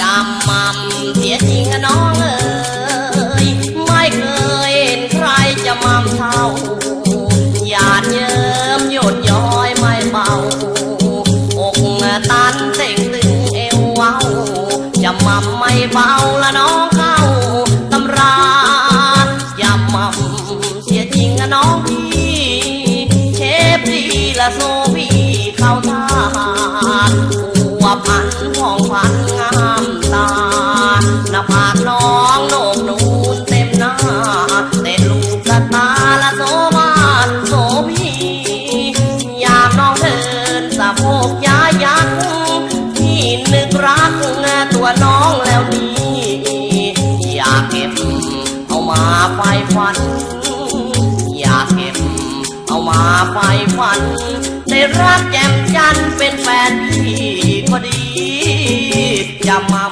จำมั่มเสียจริงอะน้องเอ๋ยไม่เคยเห็นใครจะมั่มเท่าหยาดเยิ้มหยดย้อยไม่เบาอกตันเต่งตึงเอวเว้าจะมั่มไม่เบาละน้องเข้าตำราอย่ามั่มเสียจริงอะน้องพี่เชฟดีละโซพี่เข้าท่าหัวพันของพัน มาไฟฟัน อยากเก็บ เอามาไฟฟัน ได้รักแจ่มจันเป็นแฟนพี่ก็ดีจะมา